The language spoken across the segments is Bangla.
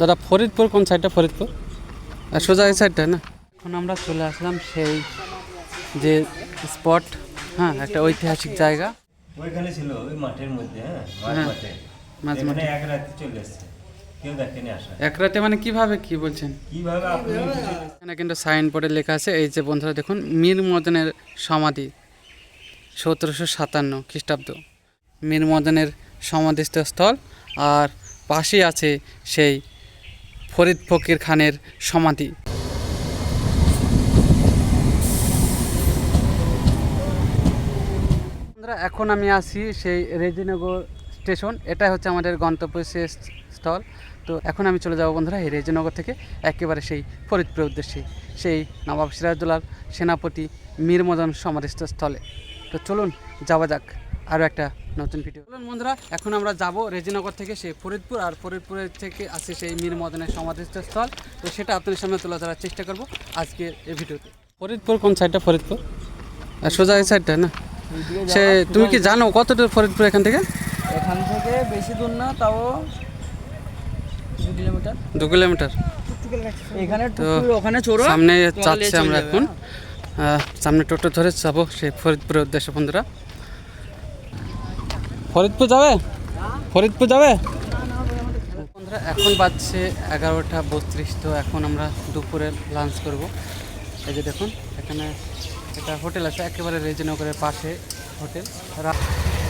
দাদা ফরিদপুর কোন সাইডটা ফরিদপুর? আর সোজা এই সাইডটা না? এখন আমরা চলে আসলাম সেই যে স্পট হ্যাঁ একটা ঐতিহাসিক জায়গা। ওইখানে ছিল ওই মাঠের মধ্যে হ্যাঁ মাঝ হ্যাঁ, মাঠে মাঝ এক রাতে চলে এসছে। এক রাতে মানে কীভাবে কি বলছেন? কীভাবে আপনি এখানে কিন্তু সাইন বোর্ডে লেখা আছে এই যে বন্ধুরা দেখুন মীর মদনের সমাধি সতেরোশো সাতান্ন খ্রিস্টাব্দ। মীর মদনের সমাধিস্থ স্থল আর পাশেই আছে সেই ফরিদ ফকির খানের সমাধি। এখন আমি আসি সেই রেজিনগর স্টেশন। এটাই হচ্ছে আমাদের গন্তব্য স্থল। তো এখন আমি চলে যাব বন্ধুরা, এই রেজিনগর থেকে একেবারে সেই ফরিদপুরের উদ্দেশ্যে। সেই নবাব সিরাজদৌলার সেনাপতি মীর মদন সমাধিস্থ স্থলে। তো চলুন, যাওয়া যাক। আরও একটা নতুন ভিডিও। বন্ধুরা এখন আমরা যাব রেজিনগর থেকে সেই ফরিদপুর আর ফরিদপুরের থেকে আসে সেই মীর মদনের সমাধিস্থ স্থল তো সেটা আপনাদের সামনে তুলে ধরার চেষ্টা করব আজকে এই ভিডিওতে। ফরিদপুর কোন সাইডটা ফরিদপুর? আর সোজা এই সাইডটা না? সে তুমি কি জানো কতটুকু ফরিদপুর এখান থেকে? এখান থেকে বেশি দূর না তাও দু কিলোমিটার। দু কিলোমিটার। এখানে ওখানে চোরো সামনে চলে যাচ্ছি আমরা এখন। সামনে টোটো ধরে যাব সেই ফরিদপুরের উদ্দেশ্যে বন্ধুরা। ফরিদপুর যাবে? ফরিদপুর যাবে? বন্ধুরা, এখন বাজছে এগারোটা বত্রিশ, তো এখন আমরা দুপুরে লাঞ্চ করব। এই যে দেখুন, এখানে একটা হোটেল আছে, একেবারে রেজিনগরের পাশে হোটেল।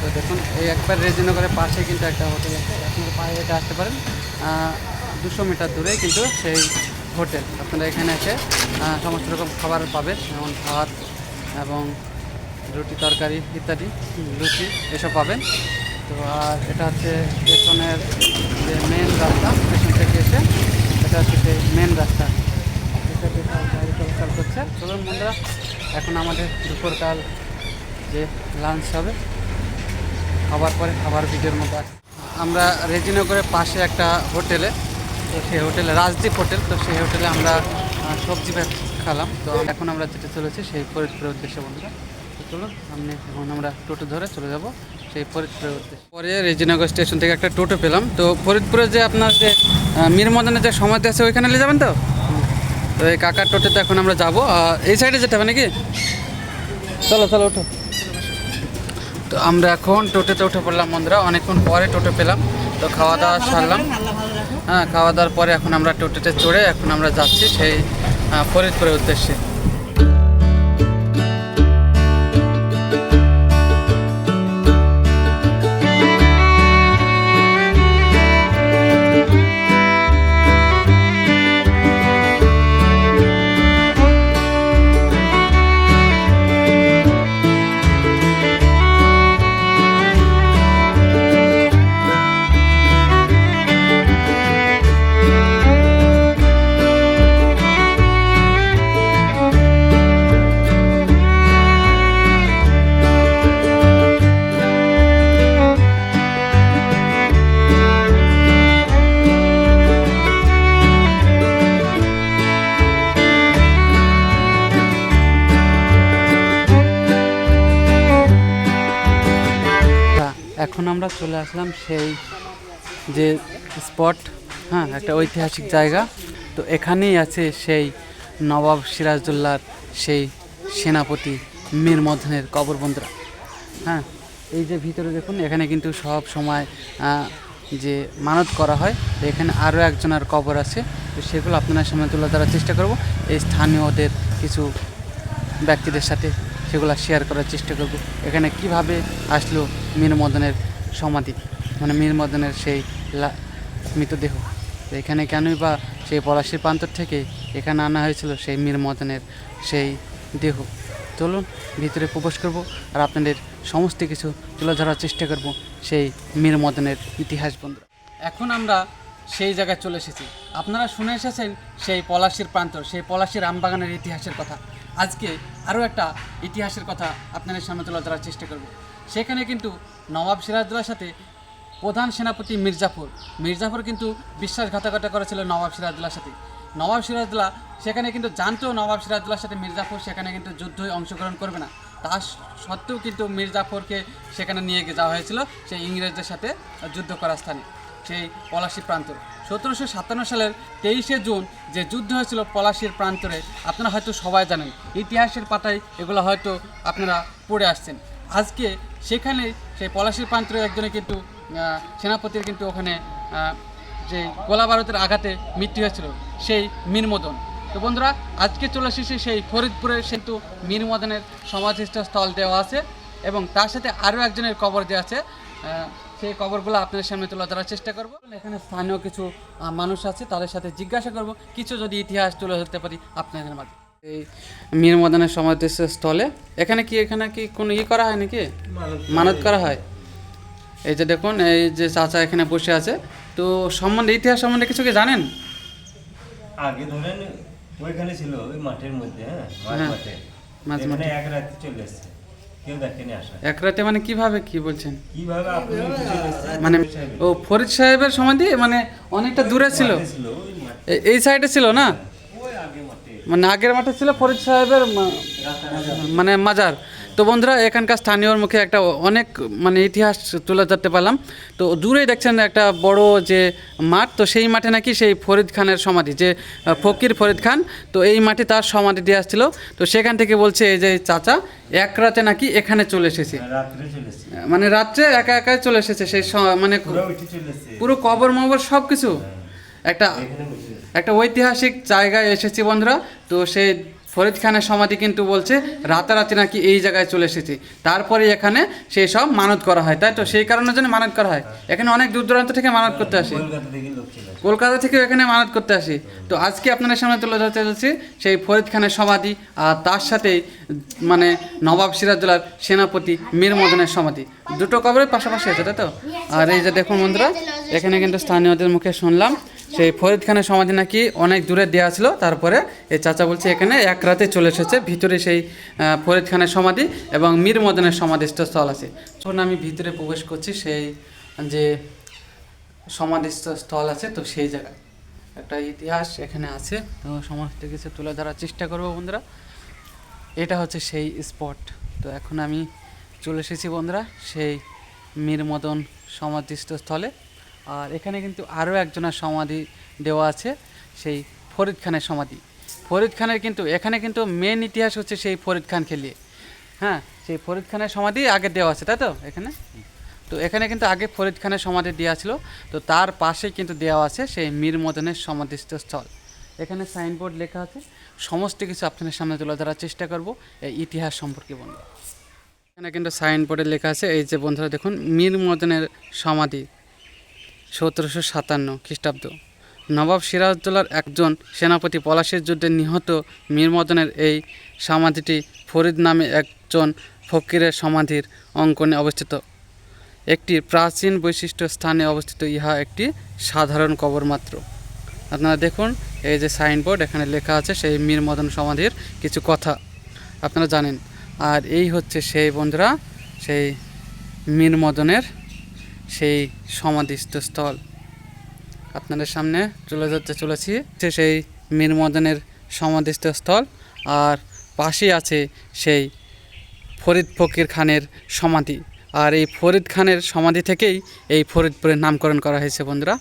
তো দেখুন, এই একবার রেজিনগরের পাশে কিন্তু একটা হোটেল আছে। আপনারা পায়ে হেঁটে আসতে পারেন দুশো মিটার দূরে কিন্তু সেই হোটেল। আপনারা এখানে এসে সমস্ত রকম খাবার পাবেন, যেমন ভাত এবং রুটি তরকারি ইত্যাদি, লুচি এসব পাবেন। তো আর এটা হচ্ছে স্টেশনের যে মেন রাস্তা স্টেশন থেকে এসে এটা হচ্ছে সেই মেন রাস্তা। গাড়ি চলাচল করছে। চলুন বন্ধুরা, এখন আমাদের দুপুরকাল যে লাঞ্চ হবে খাবার পরে খাবার ভিডিওর মধ্যে আসছে আমরা রেজিনগরের পাশে একটা হোটেলে, তো সেই হোটেলে, রাজদীপ হোটেল, তো সেই হোটেলে আমরা সবজি ভাত খেলাম। তো এখন আমরা যেটা চলেছি সেই ফরিদপুরের উদ্দেশ্যে বন্ধুরা। চলুন সামনে এখন আমরা টোটো ধরে চলে যাব। সেই ফরিদপুরের উদ্দেশ্যে। পরে রেজিনগর স্টেশন থেকে একটা টোটো পেলাম। তো ফরিদপুরে যে আপনার যে মীর মদনের যে সমাধি আছে, ওইখানে নিয়ে যাবেন তো? তো এই কাকার টোটোতে এখন আমরা যাব। এই সাইডে যেতে হবে নাকি? চলো চলো, ওঠো। তো আমরা এখন টোটোতে উঠে পড়লাম বন্ধুরা। অনেকক্ষণ পরে টোটো পেলাম। তো খাওয়া দাওয়া সারলাম। হ্যাঁ খাওয়া দাওয়ার পরে এখন আমরা টোটোতে চড়ে এখন আমরা যাচ্ছি সেই ফরিদপুরের উদ্দেশ্যে। এখন আমরা চলে আসলাম সেই যে স্পট হ্যাঁ একটা ঐতিহাসিক জায়গা। তো এখানেই আছে সেই নবাব সিরাজদুল্লার সেই সেনাপতি মীর মদনের কবর বন্ধুরা হ্যাঁ এই যে ভিতরে দেখুন, এখানে কিন্তু সব সময় যে মানত করা হয়, এখানে আরও একজনের কবর আছে। তো সেগুলো আপনার সামনে তুলে ধরার চেষ্টা করব। এই স্থানীয়দের কিছু ব্যক্তিদের সাথে সেগুলো শেয়ার করার চেষ্টা করব। এখানে কীভাবে আসলো মীর মদনের সমাধি? মানে মীর মদনের সেই মৃতদেহ। এখানে কেনই বা সেই পলাশির প্রান্তর থেকে এখানে আনা হয়েছিল সেই মীর মদনের সেই দেহ? চলুন, ভিতরে প্রবেশ করব আর আপনাদের সমস্ত কিছু তুলে ধরার চেষ্টা করব সেই মীর মদনের ইতিহাস বন্ধু এখন আমরা সেই জায়গায় চলে এসেছি। আপনারা শুনে এসেছেন সেই পলাশির প্রান্তর, সেই পলাশির আমবাগানের ইতিহাসের কথা। আজকে আরও একটা ইতিহাসের কথা আপনাদের সামনে তুলে ধরার চেষ্টা করব। সেখানে কিন্তু নবাব সিরাজদৌলার সাথে প্রধান সেনাপতি মির্জাফর মির্জাফর কিন্তু বিশ্বাসঘাতকতা করেছিল নবাব সিরাজদৌলার সাথে। নবাব সিরাজদৌল্লা সেখানে কিন্তু জানতো নবাব সিরাজদৌল্লার সাথে মির্জাফর সেখানে কিন্তু যুদ্ধে অংশগ্রহণ করবে না। তা সত্ত্বেও কিন্তু মির্জাফরকে সেখানে নিয়ে গিয়ে যাওয়া হয়েছিল সেই ইংরেজদের সাথে যুদ্ধ করার স্থানে। সেই পলাশী প্রান্তর। সতেরোশো সাতান্ন সালের তেইশে জুন যে যুদ্ধ হয়েছিল পলাশীর প্রান্তরে, আপনারা হয়তো সবাই জানেন, ইতিহাসের পাতায় এগুলো হয়তো আপনারা পড়ে আসছেন। আজকে সেখানে সেই পলাশীর প্রান্তরে একজনে কিন্তু সেনাপতির কিন্তু ওখানে যে গোলা বারুদের আঘাতে মৃত্যু হয়েছিল, সেই মীরমদন। তো বন্ধুরা, আজকে চলে এসেছি সেই ফরিদপুরের সেতু মীরমদনের সমাধিস্থ স্থল দেওয়া আছে এবং তার সাথে আরও একজনের কবর দেওয়া আছে সেই কবরগুলো আপনাদের সামনে তুলে ধরার চেষ্টা করব। এখানে স্থানীয় কিছু মানুষ আছে তাদের সাথে জিজ্ঞাসা করব। কিছু যদি ইতিহাস তুলে ধরতে পারি আপনাদের মাঝে। এই মীরমদনের সমাধিস্থ স্থলে এখানে কি এখানে কি কোনো ই করা হয় নাকি? মানত করা হয়। এই যে দেখুন এই যে চাচা এখানে বসে আছে। তো সম্বন্ধে ইতিহাস সম্বন্ধে কিছু কি জানেন? আগে ধরেন ওইখানে ছিল ওই মাঠের মধ্যে হ্যাঁ মাঝ হ্যাঁ, মাঠে। এক রাতে চলে এসছে। কেউ দেখেনি আসা এক রাতে মানে কীভাবে কি বলছেন? কীভাবে আপনি মানে ও ফরিদ সাহেবের সমাধি মানে অনেকটা দূরে ছিল? ছিল ওই মাঠে। এ- এই সাইডে ছিল না? ওই আগে মাঠে। মানে আগের মাঠে ছিল ফরিদ সাহেবের মা- মানে মাজার। তো বন্ধুরা এখানকার স্থানীয়র মুখে একটা অনেক মানে ইতিহাস তুলে ধরতে পারলাম। তো দূরেই দেখছেন একটা বড় যে মাঠ তো সেই মাঠে নাকি সেই ফরিদ খানের সমাধি যে ফকির ফরিদ খান তো এই মাঠে তার সমাধি দিয়ে আসছিল। তো সেখান থেকে বলছে এই যে চাচা এক রাতে নাকি এখানে চলে এসেছে। চলে এসছে। মানে রাত্রে একা একাই চলে এসেছে সেই মানে পুরো কবর মবর সব কিছু একটা একটা ঐতিহাসিক জায়গায় এসেছি বন্ধুরা তো সেই ফরিদ খানের সমাধি কিন্তু বলছে, রাতারাতি নাকি এই জায়গায় চলে এসেছে। তারপরে এখানে সেই সব মানত করা হয়, তাই তো? সেই কারণের জন্য মানত করা হয়। এখানে অনেক দূর দূরান্ত থেকে মানত করতে আসে। কলকাতা থেকে লোক চলে আসে কলকাতা থেকে এখানে মানত করতে আসি। তো আজকে আপনাদের সামনে তুলে ধরতে যাচ্ছি সেই ফরিদ খানের সমাধি, আর তার সাথে মানে নবাব সিরাজুল্লার সেনাপতি মীর মদনের সমাধি। দুটো কবরের পাশাপাশি আছে, তাই তো? আর এই যে দেখুন বন্ধুরা, এখানে কিন্তু স্থানীয়দের মুখে শুনলাম, সেই ফরিদ খানের সমাধি নাকি অনেক দূরে দেওয়া ছিল, তারপরে এই চাচা বলছে এখানে এক রাতে চলে এসেছে, ভিতরে সেই ফরিদ খানের সমাধি এবং মীর মদনের সমাধিস্থ স্থল আছে। যখন আমি ভিতরে প্রবেশ করছি, সেই যে সমাধিস্থ স্থল আছে, তো সেই জায়গায়। একটা ইতিহাস এখানে আছে, তো সমস্ত কিছু তুলে ধরার চেষ্টা করব বন্ধুরা। এটা হচ্ছে সেই স্পট। তো এখন আমি চলে এসেছি বন্ধুরা, সেই মীর মদন সমাধিস্থ স্থলে। আর এখানে কিন্তু আরও একজনের সমাধি দেওয়া আছে, সেই ফরিদ খানের সমাধি। ফরিদ খানের কিন্তু, এখানে কিন্তু মেন ইতিহাস হচ্ছে সেই ফরিদ খানকে নিয়ে। হ্যাঁ সেই ফরিদ খানের সমাধি আগে দেওয়া আছে, তাই তো এখানে? তো এখানে কিন্তু আগে ফরিদ খানের সমাধি দেওয়া ছিল। তো তার পাশে কিন্তু দেওয়া আছে সেই মীর মদনের সমাধিস্থ স্থল। এখানে সাইনবোর্ড লেখা আছে। সমস্ত কিছু আপনাদের সামনে তুলে ধরার চেষ্টা করব। এই ইতিহাস সম্পর্কে বলব এখানে কিন্তু সাইনবোর্ডে লেখা আছে, এই যে বন্ধুরা দেখুন, মীর মদনের সমাধি, সতেরোশো সাতান্ন খ্রিস্টাব্দ। নবাব সিরাজদৌলার একজন সেনাপতি পলাশির যুদ্ধে নিহত মীর মদনের এই সমাধিটি ফরিদ নামে একজন ফকিরের সমাধির অঙ্কনে অবস্থিত। একটি প্রাচীন বৈশিষ্ট্য স্থানে অবস্থিত, ইহা একটি সাধারণ কবর মাত্র। আপনারা দেখুন এই যে সাইনবোর্ড এখানে লেখা আছে, সেই মীর মদন সমাধির কিছু কথা। আপনারা জানেন। আর এই হচ্ছে সেই বন্ধুরা, সেই মীর মদনের সেই সমাধিস্থ স্থল আপনাদের সামনে চলে যেতে চলেছি। সেই মীর মদনের সমাধিস্থ স্থল আর পাশেই আছে সেই ফরিদ ফকির খানের সমাধি। আর এই ফরিদ খানের সমাধি থেকেই এই ফরিদপুরের নামকরণ করা হয়েছে, বন্ধুরা।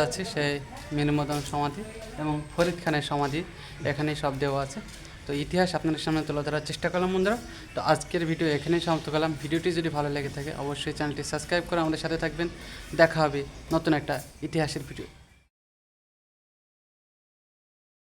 যাচ্ছি সেই মিনুমদন মদন সমাধি এবং ফরিদ খানের সমাধি এখানেই সব দেওয়া আছে। তো ইতিহাস আপনাদের সামনে তুলে ধরার চেষ্টা করলাম বন্ধুরা। তো আজকের ভিডিও এখানেই সমাপ্ত করলাম। ভিডিওটি যদি ভালো লেগে থাকে, অবশ্যই চ্যানেলটি সাবস্ক্রাইব করে আমাদের সাথে থাকবেন। দেখা হবে নতুন একটা ইতিহাসের ভিডিও